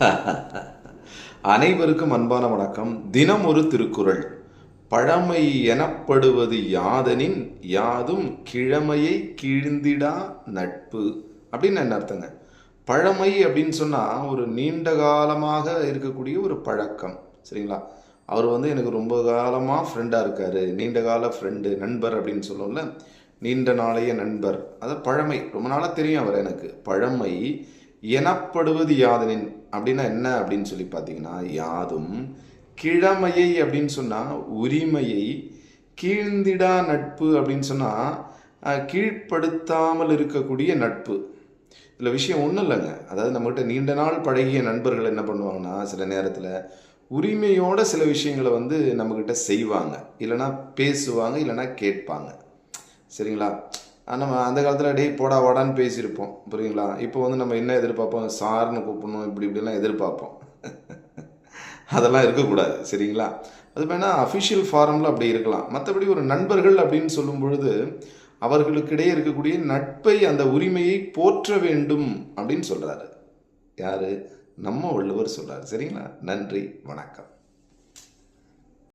அனைவருக்கும் அன்பான வணக்கம். தினம் ஒரு திருக்குறள். பழமை எனப்படுவது யாதனின் யாதும் கிழமையை கிழிந்திடா நட்பு. அப்படின்னு என்ன அர்த்தங்க? பழமை அப்படின்னு சொன்னால் ஒரு நீண்ட காலமாக இருக்கக்கூடிய ஒரு பழக்கம். சரிங்களா? அவர் வந்து எனக்கு ரொம்ப காலமாக ஃப்ரெண்டாக இருக்கார். நீண்ட கால ஃப்ரெண்டு நண்பர் அப்படின்னு சொல்லுவோம்ல. நீண்ட நாளைய நண்பர். அதான் பழமை. ரொம்ப நாளாக தெரியும் அவர் எனக்கு. பழமை எனப்படுவது யாதனின் அப்படின்னா என்ன அப்படின்னு சொல்லி பார்த்தீங்கன்னா யாதும் கிழமையை அப்படின்னு சொன்னால் உரிமையை கீழ்ந்திடா நட்பு அப்படின்னு சொன்னால் கீழ்ப்படுத்தாமல் இருக்கக்கூடிய நட்பு. இதில் விஷயம் ஒன்றும் இல்லைங்க. அதாவது நம்மகிட்ட நீண்ட நாள் பழகிய நண்பர்கள் என்ன பண்ணுவாங்கன்னா சில நேரத்தில் உரிமையோட சில விஷயங்களை வந்து நம்மக்கிட்ட செய்வாங்க. இல்லைன்னா பேசுவாங்க இல்லைன்னா கேட்பாங்க. சரிங்களா? நம்ம அந்த காலத்தில் டே போடா வாடான்னு பேசியிருப்போம். புரியுங்களா? இப்போ வந்து நம்ம என்ன எதிர்பார்ப்போம்? சார்னு கூப்பிடணும் இப்படி இப்படிலாம் எதிர்பார்ப்போம். அதெல்லாம் இருக்கக்கூடாது சரிங்களா? அது வேணால் அஃபிஷியல் ஃபாரமில் அப்படி இருக்கலாம். மற்றபடி ஒரு நண்பர்கள் அப்படின்னு சொல்லும் பொழுது அவர்களுக்கிடையே இருக்கக்கூடிய நட்பை அந்த உரிமையை போற்ற வேண்டும் அப்படின்னு சொல்கிறாரு யார்? நம்ம வள்ளுவர் சொல்கிறார் சரிங்களா? நன்றி வணக்கம்.